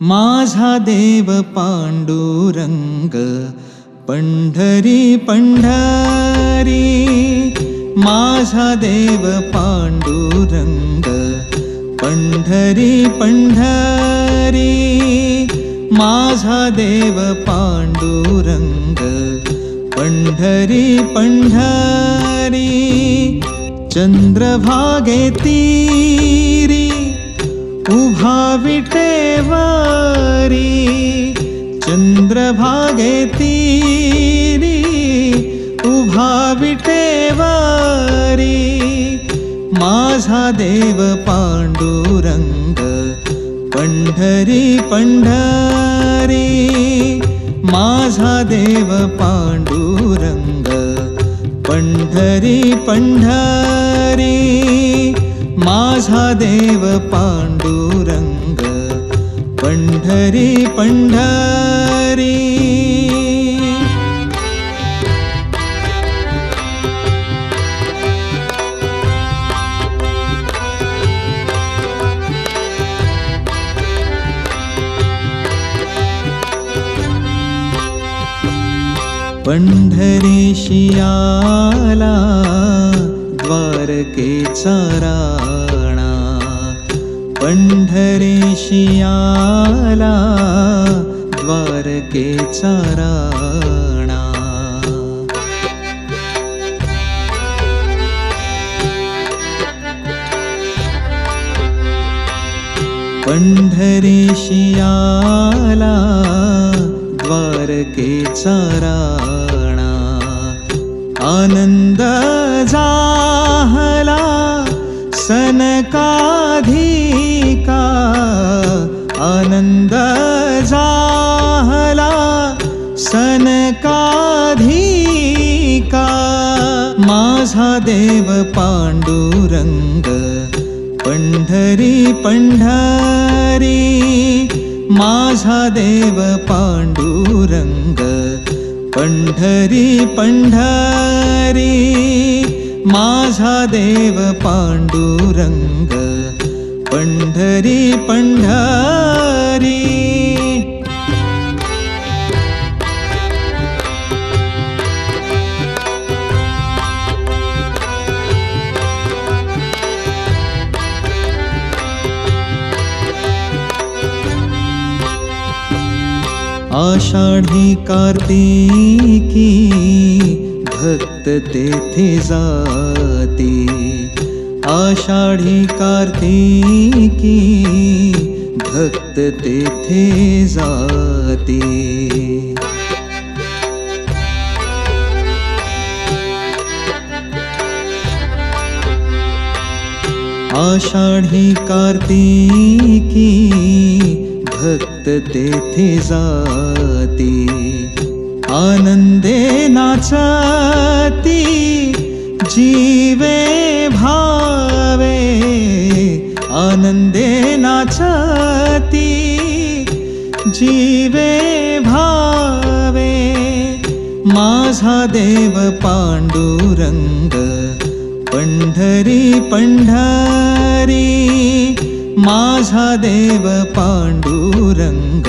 माझा देव पांडुरंग पंढरी पंढरी माझा देव पांडुरंग पंढरी पंढरी माझा देव पांडुरंग पंढरी पंढरी चंद्रभागे तीरी उभाविटे वारी चन्द्रभागे चन्द्रभागती उभाविटे वारी माझा देव पाण्डुरङ्ग पण्ढरी पण्ढरी माझा देव पाण्डुरङ्ग पण्ढरी पण्ढरी माझा देव पांडुरंग पंढरी पंढरी. पंढरीशियाला द्वारकेचा राणा पंढरेशियाला द्वारकेचा राणा. पंढरेशियाला द्वारकेचा राणा आनंद जा सनकाधिका आनंद जाहला सनकाधिका। माझा देव पांडुरंग पंढरी पंढरी। माझा देव पांडुरंग पंढरी पंढरी। माझा देव पांडुरंग पंढरी पंढरी. आषाढी कार्तिकी भक्त तेथे जाते. आषाढी कार्तिकी भक्त तेथे जाते. आषाढी कार्तिकी भक्त तेथे जाते. आनंदे नाचती जीवे भावे आनंदे नाचती जीवे भावे माझा देव पांडुरंग पंढरी पंढरी माझा देव पांडुरंग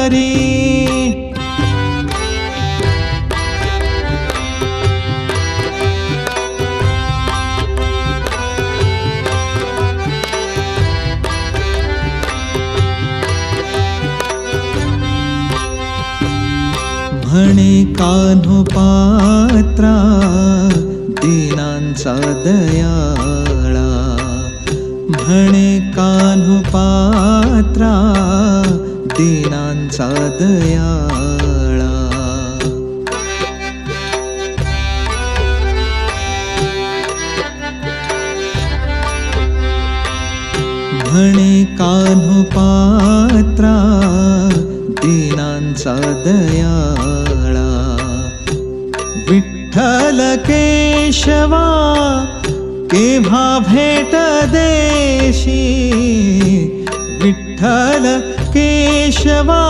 म्हणे कान्हो पात्रा दीनांचा दयाळा. म्हणे कान्हो पात्रा दीनांचा दयाळा. म्हणे कान्हो पात्रा दीनांचा दयाळा. विठ्ठल केशवा केव्हा भेट देशी? विठ्ठल केशवा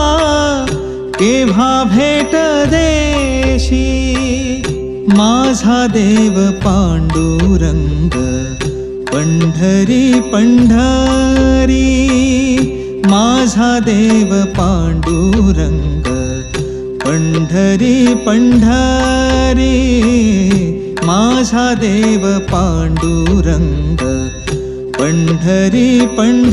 केव्हा भेट देशी? माझा देव पांडुरंग पंढरी पंढरी. माझा देव पांडुरंग पंढरी पंढरी माझा देव पांडुरंग पंढरी पंढरी.